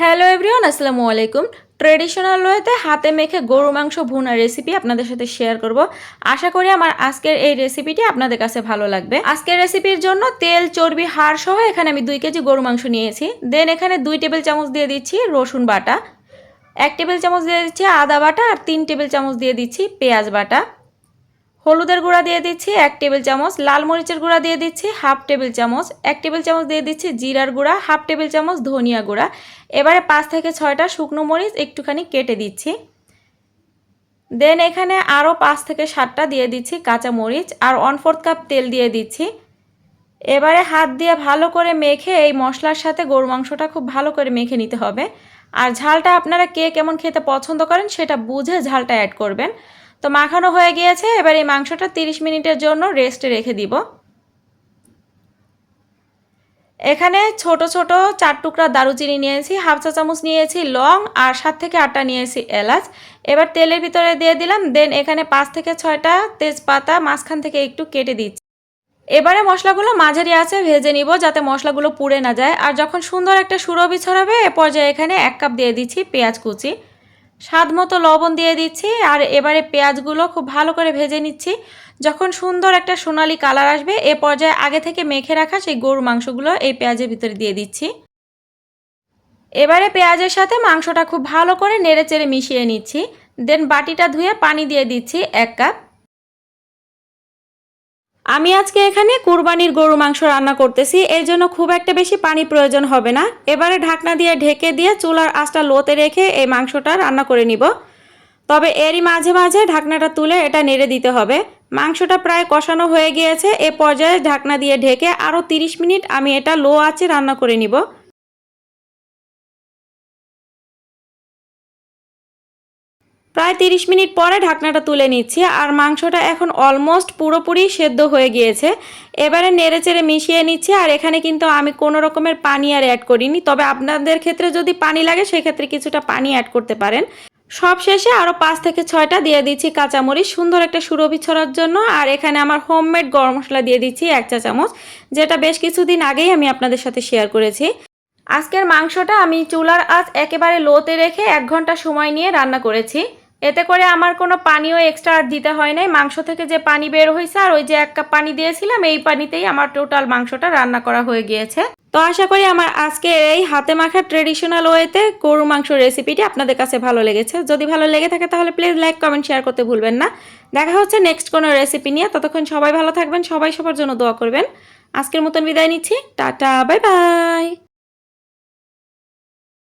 Hello everyone আসসালামু আলাইকুম। Traditional ওয়েতে হাতে মেখে গরু, মাংস, ভুনা রেসিপি আপনাদের সাথে শেয়ার করব। আশা করি আমার আজকের এই রেসিপিটি আপনাদের কাছে ভালো লাগবে। আজকের রেসিপির জন্য তেল, চর্বি, হাড় সহ এখানে আমি দুই কেজি গরু, মাংস নিয়েছি। দেন এখানে দুই টেবিল চামচ দিয়ে দিচ্ছি রসুন বাটা। এক টেবিল চামচ দিয়ে দিচ্ছি আদা বাটা আর তিন টেবিল চামচ দিয়ে দিচ্ছি পেঁয়াজ বাটা। হলুদের গুঁড়া দিয়ে দিচ্ছি এক টেবিল চামচ, লাল মরিচের গুঁড়া দিয়ে দিচ্ছি হাফ টেবিল চামচ, এক টেবিল চামচ দিয়ে দিচ্ছি জিরার গুঁড়া, হাফ টেবিল চামচ ধনিয়া গুঁড়া। এবারে পাঁচ থেকে ছয়টা শুকনো মরিচ একটুখানি কেটে দিচ্ছি। দেন এখানে আরও পাঁচ থেকে সাতটা দিয়ে দিচ্ছি কাঁচা মরিচ আর ওয়ান ফোর্থ কাপ তেল দিয়ে দিচ্ছি। এবারে হাত দিয়ে ভালো করে মেখে এই মশলার সাথে গরু মাংসটা খুব ভালো করে মেখে নিতে হবে। আর ঝালটা আপনারা কে কেমন খেতে পছন্দ করেন সেটা বুঝে ঝালটা অ্যাড করবেন। তো মাখানো হয়ে গিয়েছে, এবার এই মাংসটা 30 মিনিটের জন্য রেস্টে রেখে দিব। এখানে ছোট ছোট চার টুকরা দারুচিনি নিয়েছি, হাফ চা চামচ নিয়েছি লং আর সাত থেকে আটটা নিয়েছি এলাচ। এবার তেলের ভিতরে দিয়ে দিলাম, দেন এখানে পাঁচ থেকে ছয়টা তেজপাতা, মাঝখান থেকে একটু কেটে দিচ্ছি। এবারে মশলাগুলো মাঝারি আছে, ভেজে নিব যাতে মশলাগুলো পুড়ে না যায়। আর যখন সুন্দর একটা সুরভি ছড়াবে, এ পর্যায়ে এখানে এক কাপ দিয়ে দিচ্ছি পেঁয়াজ কুচি। স্বাদ মতো লবণ দিয়ে দিচ্ছি আর এবারে পেঁয়াজগুলো খুব ভালো করে ভেজে নিচ্ছি। যখন সুন্দর একটা সোনালি কালার আসবে, এ পর্যায়ে আগে থেকে মেখে রাখা সেই গরুর মাংসগুলো এই পেঁয়াজের ভিতরে দিয়ে দিচ্ছি। এবারে পেঁয়াজের সাথে মাংসটা খুব ভালো করে নেড়ে চেড়ে মিশিয়ে নিচ্ছি। দেন বাটিটা ধুয়ে পানি দিয়ে দিচ্ছি এক কাপ। আমি আজকে এখানে কুরবানির গরু মাংস রান্না করতেছি। এর জন্য খুব একটা বেশি পানি প্রয়োজন হবে না। এবারে ঢাকনা দিয়ে ঢেকে দিয়ে চুলার আঁচটা লোতে রেখে এই মাংসটা রান্না করে নিব। তবে এরই মাঝে মাঝে ঢাকনাটা তুলে এটা নেড়ে দিতে হবে। মাংসটা প্রায় কষানো হয়ে গিয়েছে। এ পর্যায়ে ঢাকনা দিয়ে ঢেকে আরও 30 মিনিট আমি এটা লো আঁচে রান্না করে নিব। প্রায় তিরিশ মিনিট পরে ঢাকনাটা তুলে নিচ্ছি আর মাংসটা এখন অলমোস্ট পুরোপুরি সেদ্ধ হয়ে গিয়েছে। এবারে নেড়ে চেড়ে মিশিয়ে নিচ্ছি আর এখানে কিন্তু আমি কোনো রকমের পানি আর অ্যাড করিনি। তবে আপনাদের ক্ষেত্রে যদি পানি লাগে, সেক্ষেত্রে কিছুটা পানি অ্যাড করতে পারেন। সব শেষে আরও পাঁচ থেকে ছয়টা দিয়ে দিচ্ছি কাঁচামরিচ। সুন্দর একটা সুরভি ছড়ার জন্য আর এখানে আমার হোমমেড গরম মশলা দিয়ে দিচ্ছি এক চা চামচ, যেটা বেশ কিছুদিন আগেই আমি আপনাদের সাথে শেয়ার করেছি। আজকের মাংসটা আমি চুলার আজ একেবারে লোতে রেখে এক ঘণ্টা সময় নিয়ে রান্না করেছি। এতে করে আমার কোনো পানিও এক্সট্রা আর দিতে হয় নাই। মাংস থেকে যে পানি বের হয়েছে আর ওই যে এক কাপ পানি দিয়েছিলাম, এই পানিতেই আমার টোটাল মাংসটা রান্না করা হয়ে গিয়েছে। তো আশা করি আমার আজকে এই হাতে মাখা ট্রেডিশনাল ওয়েতে গরু মাংস রেসিপিটি আপনাদের কাছে ভালো লেগেছে। যদি ভালো লেগে থাকে তাহলে প্লিজ লাইক কমেন্ট শেয়ার করতে ভুলবেন না। দেখা হচ্ছে নেক্সট কোনো রেসিপি নিয়ে। ততক্ষণ সবাই ভালো থাকবেন, সবাই সবার জন্য দোয়া করবেন। আজকের মতন বিদায় নিচ্ছি। Tata bye bye